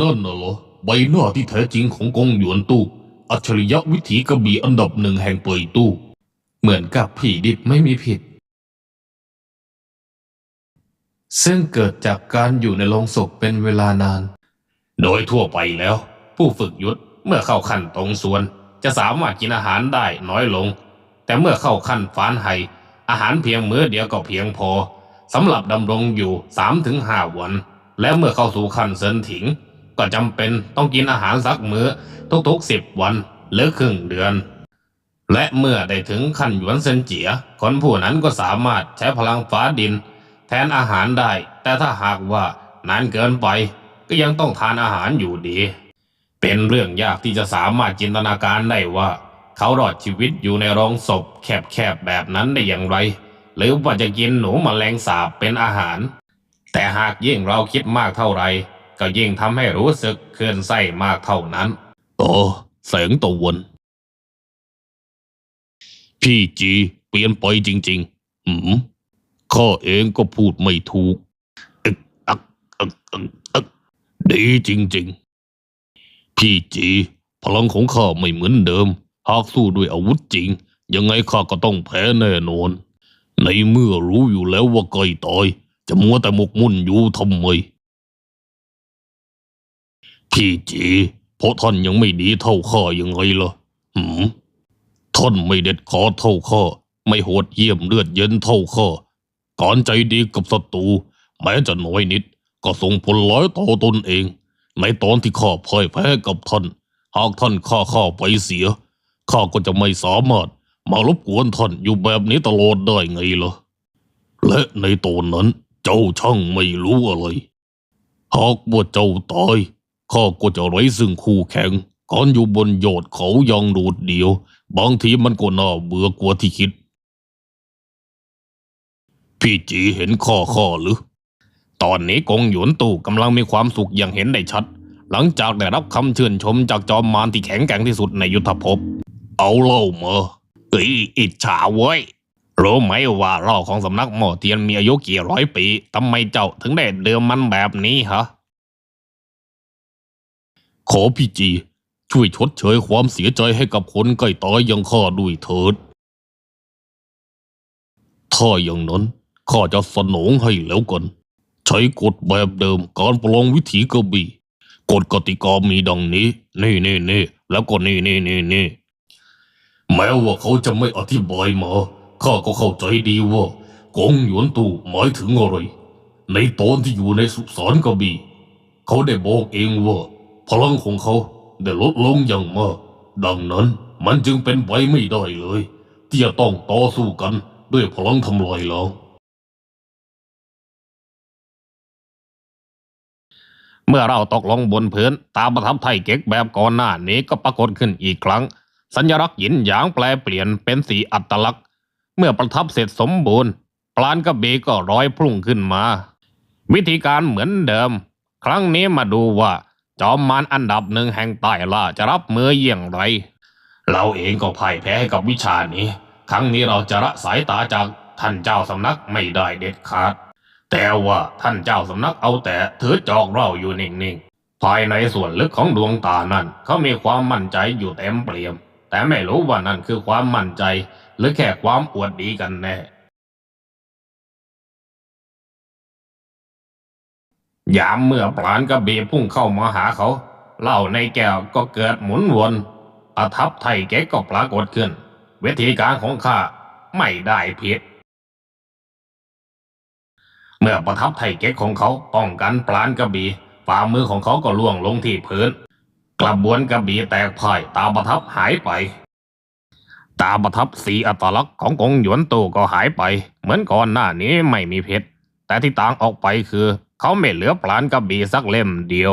นั่นน่ะเหรอใบหน้าที่แท้จริงของกงหยวนตู้ อัจฉริยะวิถีกระบี่อันดับหนึ่งแห่งเปยตู้ เหมือนกับผีดิบไม่มีผิด ซึ่งเกิดจากการอยู่ในโรงศพเป็นเวลานาน โดยทั่วไปแล้ว ผู้ฝึกยุทธเมื่อเข้าขั้นตรงส่วน จะสามารถกินอาหารได้น้อยลง แต่เมื่อเข้าขั้นฟานไฮอาหารเพียงมื้อเดียวก็เพียงพอสำหรับดำรงอยู่ 3-5ถึง5วัน และเมื่อเข้าสู่ขั้นเซินถิง ก็จำเป็นต้องกินอาหารสักมื้อทุกๆ10วันหรือครึ่งเดือน และเมื่อได้ถึงขั้นหยวนเซินเจีย คนผู้นั้นก็สามารถใช้พลังฟ้าดิน แทนอาหารได้ แต่ถ้าหากว่านานเกินไป ก็ยังต้องทานอาหารอยู่ดี เป็นเรื่องยากที่จะสามารถจินตนาการได้ว่า เขารอดชีวิตอยู่ในโรงศพแคบๆแบบนั้นได้อย่างไร หรือว่าจะกินหนูมแมลงสาบเป็นอาหาร แต่หากยิ่งเราคิดมากเท่าไหร่ ก็ยิ่งทำให้รู้สึกเคลื่อนไส้มากเท่านั้น โอ้แสงตะวัน พี่จีเปลี่ยนไปจริงๆหืมข้าเองก็พูดไม่ถูกอึกอักอึกอึกอึกดีจริง ๆ พี่จี พลังของข้าไม่เหมือนเดิม หากสู้ด้วยอาวุธจริง ยังไงข้าก็ต้องแพ้แน่นอน ในเมื่อรู้อยู่แล้วว่าใกล้ตาย จะมัวแต่หมกมุ่นอยู่ทำไม พี่จีเพราะท่านยังไม่ดีเท่าข้ายังไงล่ะหืมท่านไม่เด็ดขาดเท่าข้าไม่โหดเยี่ยมเลือดเย็นเท่าข้าการใจดีกับศัตรูแม้จะน้อยนิด ก็ส่งผลร้ายต่อตนเอง ในตอนที่ข้าพ่ายแพ้กับท่าน หากท่านข้าข้าไปเสียข้าก็จะไม่สามารถมารบกวนท่านอยู่แบบนี้ตลอดได้ไงล่ะ และในตอนนั้นเจ้าช่างไม่รู้อะไร หากว่าเจ้าตาย ข้าก็จะไร้ซึ่งคู่แข่งการอยู่บนยอดเขายังโดดเดี่ยว บางทีมันก็น่าเบื่อกว่าที่คิด พี่จีเห็นข้อข้อหรือ ตอนนี้กงหยวนตู่กำลังมีความสุขอย่างเห็นได้ชัด หลังจากได้รับคำเชื่นชมจากจอมมารที่แข็งแกร่งที่สุดในยุทธภพ เอาเล่ามาเอ้ยอิจฉาเว้ยรู้ไหมว่าเล่าของสำนักหมอเทียนมีอายุกี่ร้อยปีทำไมเจ้าถึงได้เดิมมันแบบนี้ฮะ ขอพี่จี ช่วยชดเชยความเสียใจให้กับคนใกล้ตายอย่างข้าด้วยเถิด ถ้าอย่างนั้นข้าจะสนองให้แล้วกัน ใช้กฎแบบเดิมการประลองวิถีกระบี่กฎกติกามีดังนี้ นี่นี่นี่แล้วก็นี่นี่นี่นี่แม้ว่าเขาจะไม่อธิบายมาข้าก็เข้าใจดีว่ากงหยวนตู่หมายถึงอะไร ในตอนที่อยู่ในสุสานกระบี่เขาได้บอกเองว่า พลังของเขาได้ลดลงอย่างมาก ดังนั้นมันจึงเป็นไปไม่ได้เลย ที่จะต้องต่อสู้กันด้วยพลังทำลายล้างเมื่อเราตกลงบนพื้นตามประทับไทยเก๊กแบบก่อนหน้านี้ก็ปรากฏขึ้นอีกครั้ง สัญลักษณ์หยินหยางแปลเปลี่ยนเป็นสีอัตลักษณ์ เมื่อประทับเสร็จสมบูรณ์ ปลานกระเบก็ร้อยพุ่งขึ้นมา วิธีการเหมือนเดิม ครั้งนี้มาดูว่า จอมมารอันดับหนึ่งแห่งใต้ล่าจะรับมือเยี่ยงไร เราเองก็พ่ายแพ้ให้กับวิชานี้ ครั้งนี้เราจะละสายตาจากท่านเจ้าสำนักไม่ได้เด็ดขาด แต่ว่าท่านเจ้าสำนักเอาแต่ถือจอกเราอยู่นิ่งๆ ภายในส่วนลึกของดวงตานั้น เขามีความมั่นใจอยู่เต็มเปี่ยม แต่ไม่รู้ว่านั่นคือความมั่นใจ หรือแค่ความอวดดีกันแน่ ยามเมื่อปราณกระเบพุ่งเข้ามาหาเขา เหล้าในแก้วก็เกิดหมุนวนประทับไทยเก๊กก็ปรากฏขึ้น วิธีการของข้าไม่ได้ผิด เมื่อประทับไทยเก๊กของเขาป้องกันปราณกระบี่ฝ่ามือของเขาก็ล่วงลงที่พื้น กระบวนกระบี่แตกพ่ายตาประทับหายไป ตาประทับสีอัตลักษณ์ของกงหยวนตู่ก็หายไป เหมือนก่อนหน้านี้ไม่มีเพชรแต่ที่ต่างออกไปคือ เขาไม่เหลือปลานกระบี่สักเล่มเดียว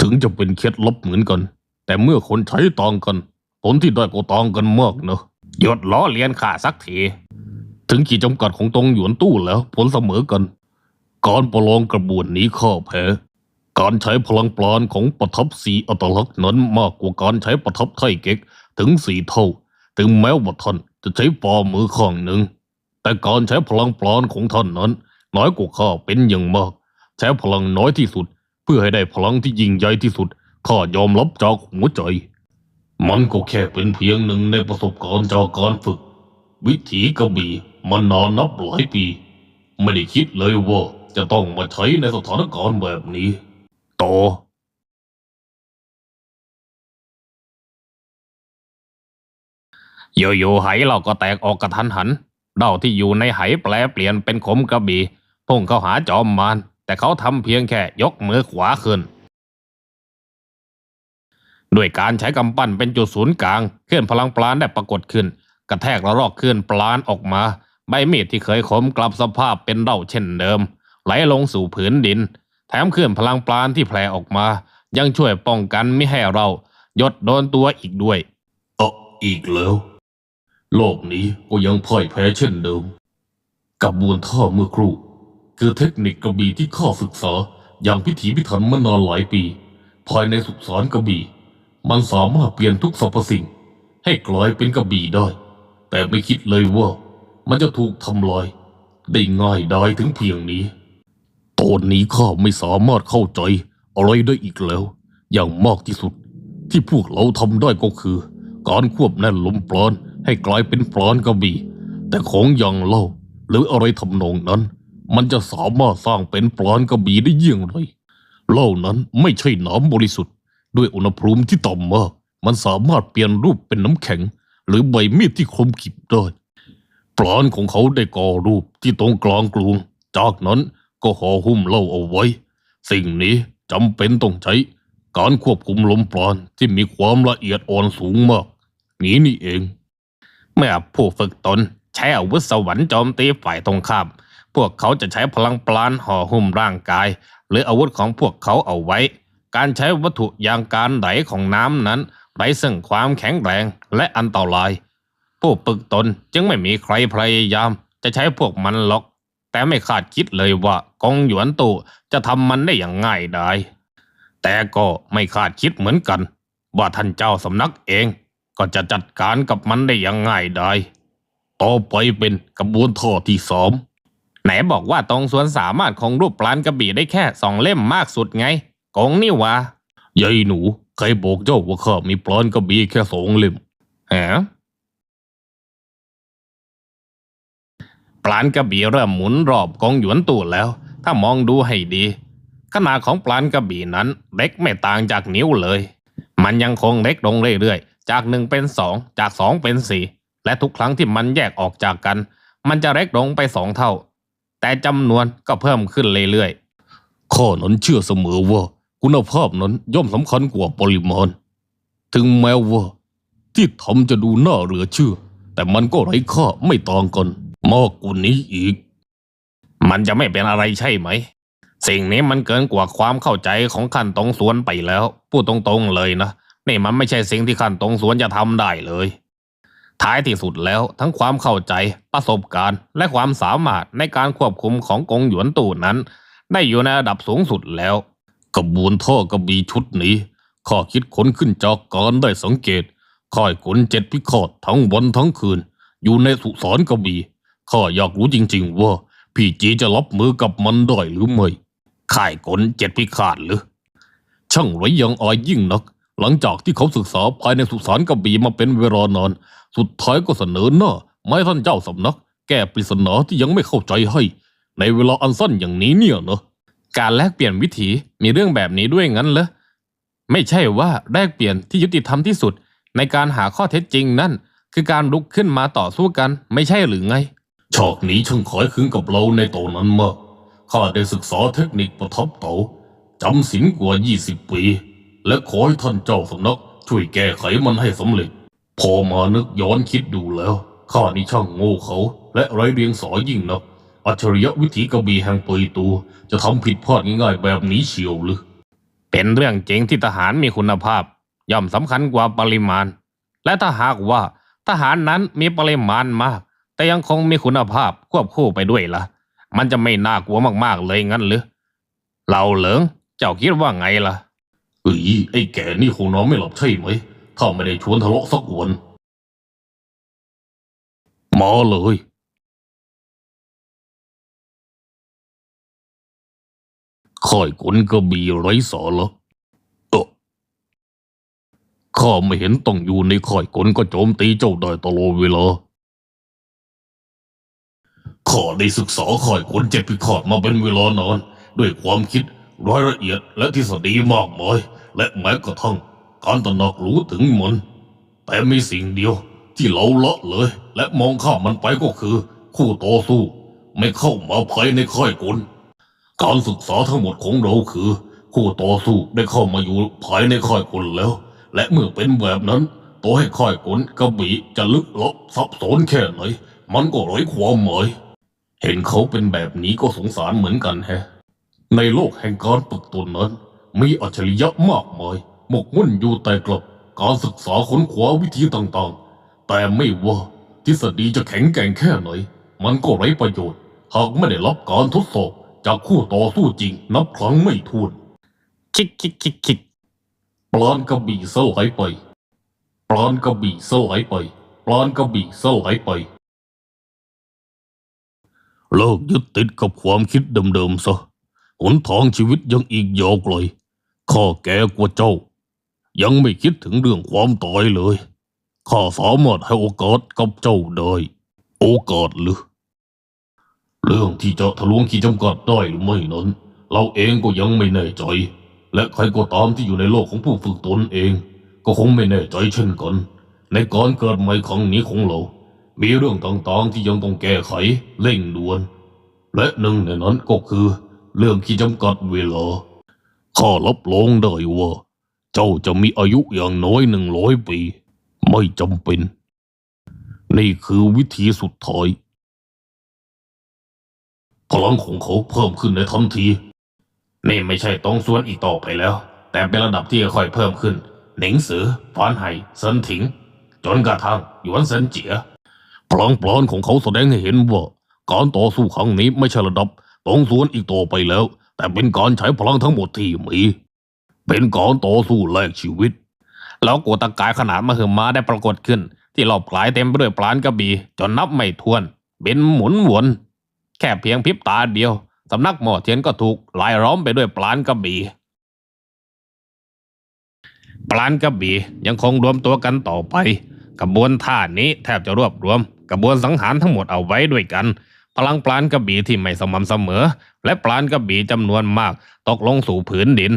ถึงจะเป็นเคล็ดลับเหมือนกัน แต่เมื่อคนใช้ต่างกัน ผลที่ได้ก็ต่างกันมากเนอะหยดล้อเลียนข้าสักที ถึงขีดจำกัดของตรงหยวนตู้แล้ว ผลเสมอกัน การประลองกระบวนนี้ข้าแพ้การใช้พลังปราณของประทับสีอัตลักษณ์นั้นมากกว่าการใช้ประทับไทเก๊กถึงสี่เท่า ถึงแม้ว่าท่านจะใช้ฝ่ามือข้างหนึ่ง แต่การใช้พลังปราณของท่านนั้นน้อยกว่าข้าเป็นอย่างมาก ใช้พลังน้อยที่สุด เพื่อให้ได้พลังที่ยิ่งใหญ่ที่สุดข้ายอมรับจากหัวใจ มันก็แค่เป็นเพียงหนึ่งในประสบการณ์จากการฝึก วิถีกระบี่มันนานนับหลายปี ไม่ได้คิดเลยว่าจะต้องมาใช้ในสถานการณ์แบบนี้ ต่ออยู่ๆไหเราก็แตกออกกระทันหันเดาที่อยู่ในไหแปลเปลี่ยนเป็นขมกระบี่พุ่งเข้าหาจอมมาร แต่เขาทำเพียงแค่ยกมือขวาขึ้น ด้วยการใช้กำปั้นเป็นจุดศูนย์กลางเคลื่อนพลังปราณได้ปรากฏขึ้น กระแทกระรอกเคลื่อนปราณออกมา ใบมีดที่เคยคมกลับสภาพเป็นเด้าเช่นเดิม ไหลลงสู่ผืนดิน แถมเคลื่อนพลังปราณที่แผ่ออกมา ยังช่วยป้องกันไม่ให้เรายดโดนตัวอีกด้วยเอออีกแล้ว โลกนี้ก็ยังพ่ายแพ้เช่นเดิม กับบวนท่าเมื่อครู่ คือเทคนิคกระบี่ที่ข้าศึกษาอย่างพิถีพิถันมานานหลายปี ภายในสุสานกระบี่ มันสามารถเปลี่ยนทุกสรรพสิ่ง ให้กลายเป็นกระบี่ได้ แต่ไม่คิดเลยว่ามันจะถูกทำลาย ได้ง่ายได้ถึงเพียงนี้ ตอนนี้ข้าไม่สามารถเข้าใจอะไรได้อีกแล้ว อย่างมากที่สุด ที่พวกเราทำได้ก็คือ การควบแน่นลมปราณให้กลายเป็นปราณกระบี่ แต่ของอย่างเล่าหรืออะไรทำนองนั้น มันจะสามารถสร้างเป็นปราณกระบี่ได้เยี่ยงไรเหล่านั้นไม่ใช่น้ำบริสุทธิ์ ด้วยอุณหภูมิที่ต่ำมาก มันสามารถเปลี่ยนรูปเป็นน้ำแข็ง หรือใบมีดที่คมขีบได้ปราณของเขาได้ก่อรูปที่ตรงกลางกรุงจากนั้นก็ห่อหุ้มเหล่าเอาไว้ สิ่งนี้จำเป็นต้องใช้ การควบคุมลมปราณที่มีความละเอียดอ่อนสูงมาก นี้นี่เองเมื่อผู้ฝึกตนใช้อาวุธสวรรค์โจมตีฝ่ายตรงข้าม วกเขาจะใช้พลังปราณห่อหุ้มร่างกาย หรืออาวุธของพวกเขาเอาไว้ การใช้วัตถุอย่างการไหลของน้ำนั้นไร้ซึ่งความแข็งแรงและอันตราย ผู้ฝึกตนจึงไม่มีใครพยายาม จะใช้พวกมันหรอก แต่ไม่คาดคิดเลยว่ากองหยวนตู่จะทำมันได้อย่างง่ายดายแต่ก็ไม่คาดคิดเหมือนกัน ว่าท่านเจ้าสำนักเอง ก็จะจัดการกับมันได้อย่างง่ายดายต่อไปเป็นกระบวนท่อที่สอง ไหนบอกว่าตรงสวนสามารถคงรูปปลานกระบี่ได้แค่สองเล่มมากสุดไงโกงนี่วะยายหนูใครบอกเจ้าว่าข้ามีปลานกระบี่แค่สองเล่มฮะปลานกระบี่เริ่มหมุนรอบกองหยวนตู่แล้ว ถ้ามองดูให้ดี ขนาดของปลานกระบี่นั้นเล็กไม่ต่างจากนิ้วเลย มันยังคงเล็กลงเรื่อยๆ จากหนึ่งเป็นสองจากสองเป็นสี่และทุกครั้งที่มันแยกออกจากกัน มันจะเล็กลงไปสองเท่า แต่จำนวนก็เพิ่มขึ้นเรื่อยๆ ข้อนั้นเชื่อเสมอว่าคุณภาพนั้นย่อมสำคัญกว่าปริมาณ ถึงแม้ว่า ที่ทำจะดูน่าเหลือเชื่อ แต่มันก็ไร้ค่าไม่ต่างกันมากกว่านี้อีก มันจะไม่เป็นอะไรใช่ไหม สิ่งนี้มันเกินกว่าความเข้าใจของขันตรงสวนไปแล้ว พูดตรงๆเลยนะ นี่มันไม่ใช่สิ่งที่ขันตรงสวนจะทำได้เลย ท้ายที่สุดแล้วทั้งความเข้าใจประสบการณ์และความสามารถในการควบคุมของกงหยวนตู่นั้น ได้อยู่ในระดับสูงสุดแล้ว กระบวนท่อกระบีชุดนี้ข้าคิดค้นขึ้นจากการได้สังเกตค่ายขนเจ็ดพิฆาตทั้งวันทั้งคืน อยู่ในสุสานกระบี่ข้าอยากรู้จริงๆว่าพี่จีจะรับมือกับมันได้หรือไม่ค่ายขนเจ็ดพิฆาตหรือ ช่างไร้ยังอายยิ่งนัก หลังจากที่เขาศึกษาภายในสุสานกระบี่มาเป็นเวลานาน สุดท้ายก็เสนอหน้าไม่ท่านเจ้าสำนัก แก้ปริศนาที่ยังไม่เข้าใจให้ ในเวลาอันสั้นอย่างนี้เนี่ยเนอะการแลกเปลี่ยนวิถีมีเรื่องแบบนี้ด้วยงั้นเหรอไม่ใช่ว่าแลกเปลี่ยนที่ยุติธรรมที่สุด ในการหาข้อเท็จจริงนั่น คือการลุกขึ้นมาต่อสู้กันไม่ใช่หรือไงฉากนี้ช่างคล้ายคลึงกับเราในตอนนั้นมากข้าได้ศึกษาเทคนิคประทับเตาจำศีลกว่า 20 ปี และขอให้ท่านเจ้าสำนักช่วยแก้ไขมันให้สำเร็จ พอมานึกย้อนคิดดูแล้ว ข้านี่ช่างโง่เขา และไร้เรียงสอยิ่งนัก อัจฉริยะวิถีกระบี่แห่งปยตู จะทำผิดพลาดง่ายๆแบบนี้เชียวหรือ เป็นเรื่องเจริงที่ทหารมีคุณภาพ ย่อมสำคัญกว่าปริมาณ และถ้าหากว่าทหารนั้นมีปริมาณมาก แต่ยังคงมีคุณภาพควบคู่ไปด้วยล่ะ มันจะไม่น่ากลัวมากๆเลยงั้นหรือ เราเหลิงเจ้าคิดว่าไงล่ะ เอ้ยไอ้แก่นี่คงนอนไม่หลับใช่ไหม ถ้าไม่ได้ชวนทะเลาะสักวัน มาเลย ค่อยกลกระบี่ไร้สาระเออข้าไม่เห็นต้องอยู่ในค่อยกลก็โจมตีเจ้าได้ตลอดเวลาข้าได้ศึกษาข่อยคนเจ็บพิฆาตมาเป็นเวลานาน ด้วยความคิด รายละเอียดและทฤษฎีมากมาย และแม้กระทั่งการตระหนักรู้ถึงมัน แต่มีสิ่งเดียวที่เราละเลย และมองข้ามมันไปก็คือ คู่ต่อสู้ ไม่เข้ามาภายในค่ายกลการศึกษาทั้งหมดของเราคือ คู่ต่อสู้ได้เข้ามาอยู่ภายในค่ายกลแล้ว และเมื่อเป็นแบบนั้นต่อให้ค่ายกลกระบี่จะลึกลับซับซ้อนแค่ไหนมันก็ไร้ความหมายเห็นเขาเป็นแบบนี้ก็สงสารเหมือนกันแฮะ ในโลกแห่งการฝึกตนนั้น มีอัจฉริยะมากมาย หมกมุ่นอยู่แต่กลับการศึกษาค้นคว้าวิธีต่างๆ แต่ไม่ว่าทฤษฎีจะแข็งแกร่งแค่ไหน มันก็ไร้ประโยชน์ หากไม่ได้รับการทดสอบจากคู่ต่อสู้จริงนับครั้งไม่ถ้วน คิกคิกคิกคิกปลานกระบี่สลายไปปลานกระบี่สลายไปปลานกระบี่สลายไป เลิกยึดติดกับความคิดเดิมๆซะ หนทางชีวิตยังอีกยาวไกลข้าแก่กว่าเจ้า ยังไม่คิดถึงเรื่องความตายเลยข้าสามารถให้โอกาสกับเจ้าได้โอกาสหรือเรื่องที่จะทะลวงขีดจำกัดได้หรือไม่นั้น เราเองก็ยังไม่แน่ใจ และใครก็ตามที่อยู่ในโลกของผู้ฝึกตนเอง ก็คงไม่แน่ใจเช่นกัน ในการเกิดใหม่ครั้งนี้ของเรา มีเรื่องต่างๆที่ยังต้องแก้ไขเร่งด่วน และหนึ่งในนั้นก็คือ เรื่องที่จำกัดเวลา ข้ารับรองได้ว่า เจ้าจะมีอายุอย่างน้อยหนึ่งร้อยปี ไม่จำเป็น นี่คือวิธีสุดท้าย พลังของเขาเพิ่มขึ้นในทันที นี่ไม่ใช่ตรงส่วนอีกต่อไปแล้ว แต่เป็นระดับที่ค่อยเพิ่มขึ้น หนิงสือฟานไห่เซินถิง จนกระทั่งหยวนเซินเจียพลังปลอนของเขาแสดงให้เห็นว่า การต่อสู้ครั้งนี้ไม่ใช่ระดับ ตรงส่วนอีกต่อไปแล้ว แต่เป็นการใช้พลังทั้งหมดที่มี เป็นการต่อสู้แลกชีวิต แล้วกัวตะกายขนาดมหึมาได้ปรากฏขึ้น ที่รอบกลายเต็มไปด้วยปลานกระบี่จนนับไม่ถ้วนบินหมุนวน แค่เพียงพริบตาเดียวสำนักหมอเทียนก็ถูกลายล้อมไปด้วยปลานกระบี่ปลานกระบี่ยังคงรวมตัวกันต่อไปกระบวนท่านี้แทบจะรวบรวมกระบวนสังหารทั้งหมดเอาไว้ด้วยกัน พลังปลานกระบี่ที่ไม่สม่ำเสมอ และปลานกระบี่จำนวนมากตกลงสู่ผืนดิน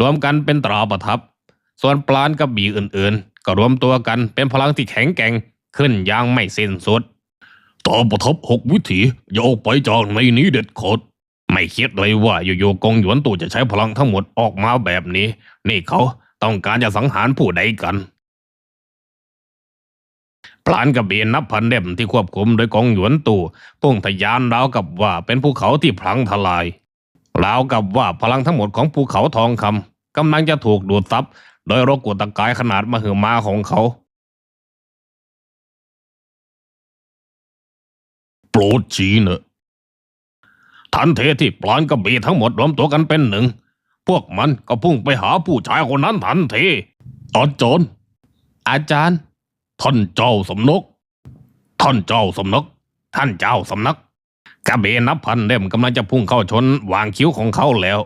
รวมกันเป็นตราประทับ ส่วนปลานกระบี่อื่นๆ ก็รวมตัวกันเป็นพลังที่แข็งแกร่งขึ้นอย่างไม่สิ้นสุดตราประทับหกวิถีอย่าออกไปจากในนี้เด็ดขาดไม่คิดเลยว่าอยู่ๆกงหยวนตู่จะใช้พลังทั้งหมดออกมาแบบนี้ นี่เขาต้องการจะสังหารผู้ใดกัน ปลานกระเบนนับพันเล่มที่ควบคุมโดยกองหยวนตู่พุ่งทะยานราวกับว่าเป็นภูเขาที่พลังทลายราวกับว่าพลังทั้งหมดของภูเขาทองคำกำลังจะถูกดูดซับโดยโรกกุตกายขนาดมหึมาของเขาโปรดชี้เนอะทันเทที่ปลานกระเบนทั้งหมดรวมตัวกันเป็นหนึ่ง พวกมันก็พุ่งไปหาผู้ชายคนนั้นทันทีอาจารย์อาจารย์ ท่านเจ้าสำนัก ท่านเจ้าสำนัก ท่านเจ้าสำนักกระเบนนับพันเล่มกำลังจะพุ่งเข้าชนวางคิ้วของเขาแล้ว